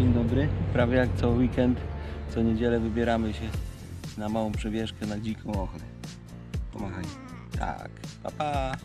dzień dobry. prawie jak co weekend, co niedzielę wybieramy się na małą przebieżkę na dziką ochotę. Pomachaj. Tak, pa pa.